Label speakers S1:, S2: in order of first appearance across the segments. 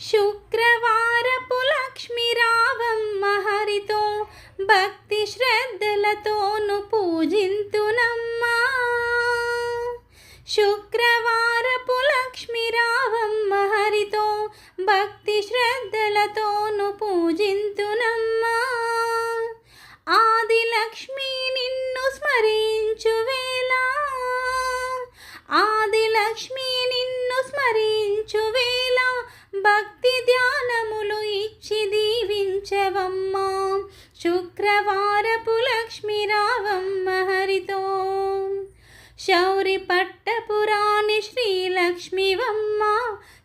S1: శుక్రవారపు లక్ష్మి రావమ్మ హరితో భక్తి శ్రద్ధలతోను పూజింతునమ్మా. శుక్రవారపు లక్ష్మి రావమ్మ హరితో భక్తి రావమ్మ. శుక్రవారపు లక్ష్మి రావమ్మ హరితో. శౌరి పట్టపురాణి శ్రీలక్ష్మివమ్మ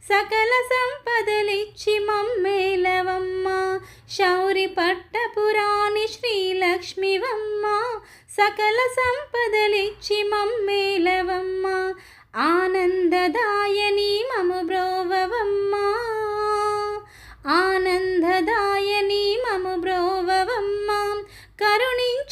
S1: సకల సంపదలిచ్చి మమ్మేలవమ్మ శౌరి పట్టపురాణి శ్రీలక్ష్మివమ్మ సకల సంపదలిచ్చి మమ్మేలవమ్మ ఆన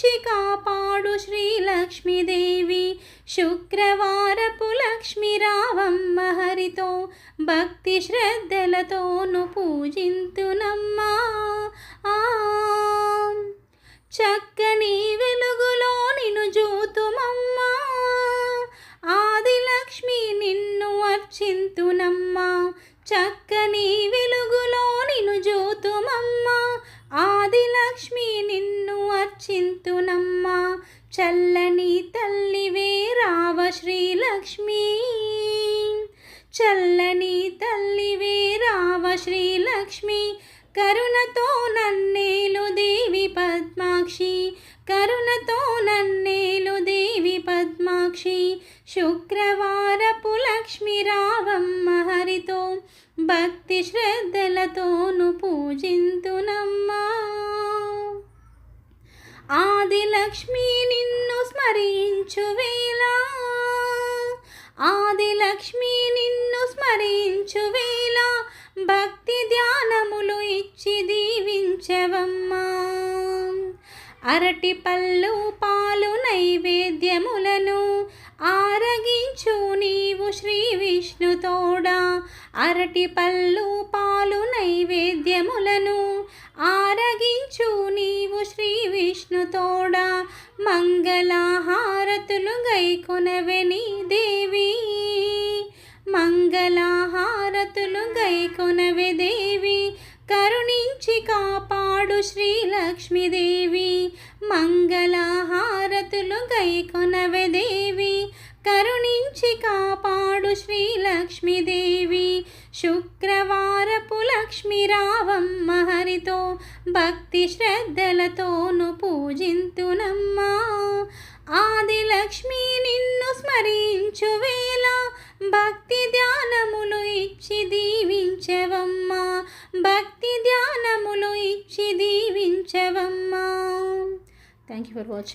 S1: రక్షి కాపాడు శ్రీలక్ష్మీదేవి. శుక్రవారపు లక్ష్మి రావమ్మ హరితో భక్తి శ్రద్ధలతోను పూజింతునమ్మా. చక్కని వెలుగులో నిన్ను జూతుమమ్మా ఆదిలక్ష్మి నిన్ను అర్చింతునమ్మా. చక్కని వెలుగు నిన్ను చల్లని తల్లివే రావ శ్రీలక్ష్మి. చల్లని తల్లివే రావ శ్రీలక్ష్మి కరుణతో నన్నేలు దేవి పద్మాక్షి. కరుణతో నన్నేలు దేవి పద్మాక్షి శుక్రవారపు లక్ష్మి రావమ్మ హరితో భక్తి శ్రద్ధలతోను పూజింతునమ్మా. ఆదిలక్ష్మి నిన్ను స్మరించు ఆదిలక్ష్మి నిన్ను స్మరించువేళ భక్తి ధ్యానములు ఇచ్చి దీవించవమ్మా. అరటి పళ్ళు పాలు నైవేద్యములను ఆరగించు నీవు శ్రీ విష్ణుతోడా అరటి పళ్ళు పాలు నైవేద్యములను ఆ తోడా మంగళహారతులు గైకొనవెని దేవి. మంగళహారతులు గైకొనవె దేవి. కరుణించి కాపాడు శ్రీలక్ష్మీదేవి. మంగళహారతులు గైకొనవె దేవి. కరుణించి కాపాడు శ్రీలక్ష్మీదేవి. శుక్రవారపు లక్ష్మి రావం హరితో భక్తి శ్రద్ధలతోను పూజింతునమ్మా. ఆది లక్ష్మి నిన్ను స్మరించు వేళ భక్తి ధ్యానములు ఇచ్చి దీవించవమ్మా. భక్తి ధ్యానములు ఇచ్చి దీవించవమ్మా. Thank you for watching